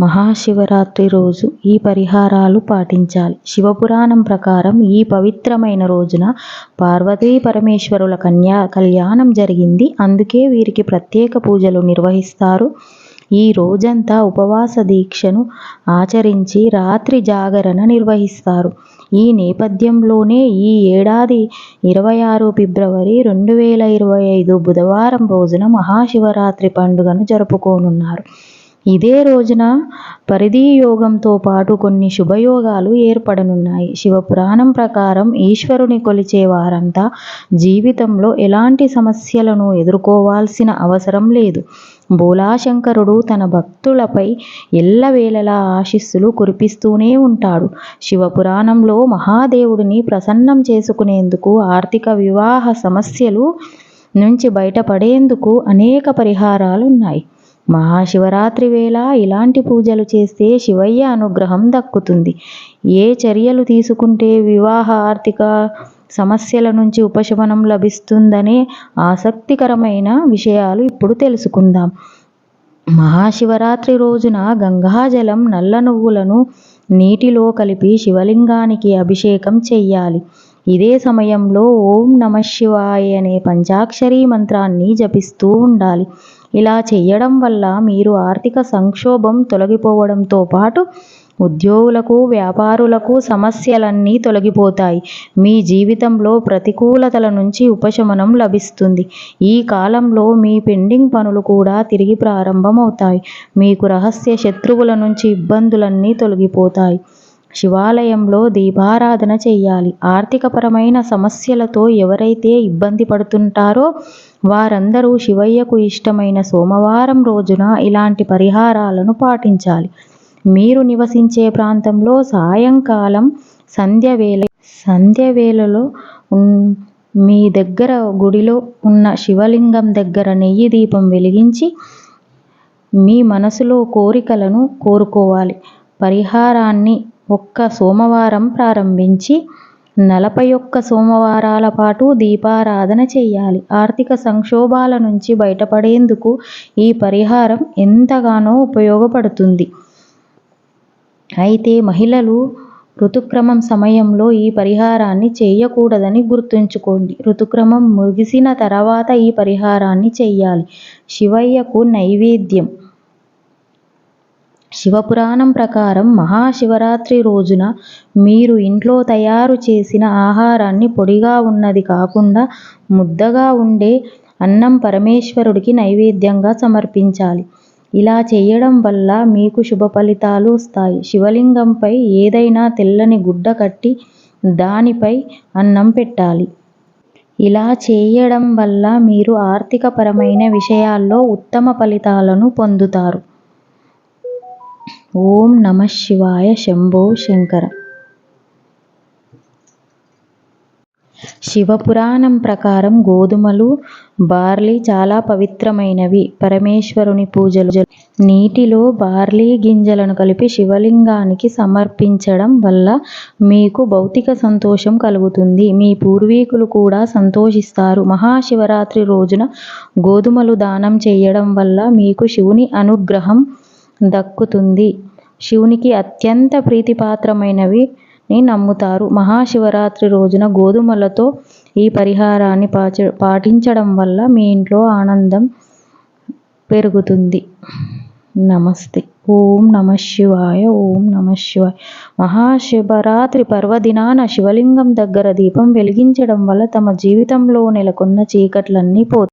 మహాశివరాత్రి రోజు ఈ పరిహారాలు పాటించాలి. శివపురాణం ప్రకారం ఈ పవిత్రమైన రోజున పార్వతీ పరమేశ్వరుల కన్యా కళ్యాణం జరిగింది. అందుకే వీరికి ప్రత్యేక పూజలు నిర్వహిస్తారు. ఈ రోజంతా ఉపవాస దీక్షను ఆచరించి రాత్రి జాగరణ నిర్వహిస్తారు. ఈ నేపథ్యంలోనే ఈ ఏడాది ఇరవై ఆరు ఫిబ్రవరి రెండు వేల ఇరవై ఐదు బుధవారం రోజున మహాశివరాత్రి పండుగను జరుపుకోనున్నారు. ఇదే రోజున పరిధి యోగంతో పాటు కొన్ని శుభయోగాలు ఏర్పడనున్నాయి. శివపురాణం ప్రకారం ఈశ్వరుని కొలిచే వారంతా జీవితంలో ఎలాంటి సమస్యలను ఎదుర్కోవాల్సిన అవసరం లేదు. భోలాశంకరుడు తన భక్తులపై ఎల్లవేళలా ఆశీస్సులు కురిపిస్తూనే ఉంటాడు. శివపురాణంలో మహాదేవుడిని ప్రసన్నం చేసుకునేందుకు ఆర్థిక వివాహ సమస్యలు నుంచి బయటపడేందుకు అనేక పరిహారాలు ఉన్నాయి మహాశివరాత్రి వేళ ఇలాంటి పూజలు చేస్తే శివయ్య అనుగ్రహం దక్కుతుంది. ఏ చర్యలు తీసుకుంటే వివాహ ఆర్థిక సమస్యల నుంచి ఉపశమనం లభిస్తుందనే ఆసక్తికరమైన విషయాలు ఇప్పుడు తెలుసుకుందాం. మహాశివరాత్రి రోజున గంగాజలం నల్ల నువ్వులను నీటిలో కలిపి శివలింగానికి అభిషేకం చెయ్యాలి. ఇదే సమయంలో ఓం నమ శివాయ అనే పంచాక్షరీ మంత్రాన్ని జపిస్తూ ఉండాలి. ఇలా చేయడం వల్ల మీరు ఆర్థిక సంక్షోభం తొలగిపోవడంతో పాటు ఉద్యోగులకు వ్యాపారులకు సమస్యలన్నీ తొలగిపోతాయి. మీ జీవితంలో ప్రతికూలతల నుంచి ఉపశమనం లభిస్తుంది. ఈ కాలంలో మీ పెండింగ్ పనులు కూడా తిరిగి ప్రారంభమవుతాయి. మీకు రహస్య శత్రువుల నుంచి ఇబ్బందులన్నీ తొలగిపోతాయి. శివాలయంలో దీపారాధన చేయాలి ఆర్థికపరమైన సమస్యలతో ఎవరైతే ఇబ్బంది పడుతుంటారో వారందరూ శివయ్యకు ఇష్టమైన సోమవారం రోజున ఇలాంటి పరిహారాలను పాటించాలి. మీరు నివసించే ప్రాంతంలో సాయంకాలం సంధ్య వేళ సంధ్య వేళలో మీ దగ్గర గుడిలో ఉన్న శివలింగం దగ్గర నెయ్యి దీపం వెలిగించి మీ మనసులో కోరికలను కోరుకోవాలి. పరిహారాన్ని ఒక్క సోమవారం ప్రారంభించి నలభై ఒక్క సోమవారాల పాటు దీపారాధన చేయాలి. ఆర్థిక సంక్షోభాల నుంచి బయటపడేందుకు ఈ పరిహారం ఎంతగానో ఉపయోగపడుతుంది. అయితే మహిళలు ఋతుక్రమం సమయంలో ఈ పరిహారాన్ని చేయకూడదని గుర్తుంచుకోండి. ఋతుక్రమం ముగిసిన తర్వాత ఈ పరిహారాన్ని చేయాలి. శివయ్యకు నైవేద్యం. శివపురాణం ప్రకారం మహాశివరాత్రి రోజున మీరు ఇంట్లో తయారు చేసిన ఆహారాన్ని పొడిగా ఉన్నది కాకుండా ముద్దగా ఉండే అన్నం పరమేశ్వరుడికి నైవేద్యంగా సమర్పించాలి. ఇలా చేయడం వల్ల మీకు శుభ ఫలితాలు వస్తాయి. శివలింగంపై ఏదైనా తెల్లని గుడ్డ కట్టి దానిపై అన్నం పెట్టాలి. ఇలా చేయడం వల్ల మీరు ఆర్థికపరమైన విషయాల్లో ఉత్తమ ఫలితాలను పొందుతారు. ఓం నమ శివాయ శంభో శంకర. శివపురాణం ప్రకారం గోధుమలు బార్లీ చాలా పవిత్రమైనవి. పరమేశ్వరుని పూజలు నీటిలో బార్లీ గింజలను కలిపి శివలింగానికి సమర్పించడం వల్ల మీకు భౌతిక సంతోషం కలుగుతుంది. మీ పూర్వీకులు కూడా సంతోషిస్తారు. మహాశివరాత్రి రోజున గోధుమలు దానం చేయడం వల్ల మీకు శివుని అనుగ్రహం దక్కుతుంది. శివునికి అత్యంత ప్రీతిపాత్రమైనవి నమ్ముతారు. మహాశివరాత్రి రోజున గోధుమలతో ఈ పరిహారాన్ని పాచ పాటించడం వల్ల మీ ఇంట్లో ఆనందం పెరుగుతుంది. నమస్తే. ఓం నమ శివాయ ఓం నమ శివాయ. మహాశివరాత్రి పర్వదినాన శివలింగం దగ్గర దీపం వెలిగించడం వల్ల తమ జీవితంలో నెలకొన్న చీకట్లన్నీ పోతాయి.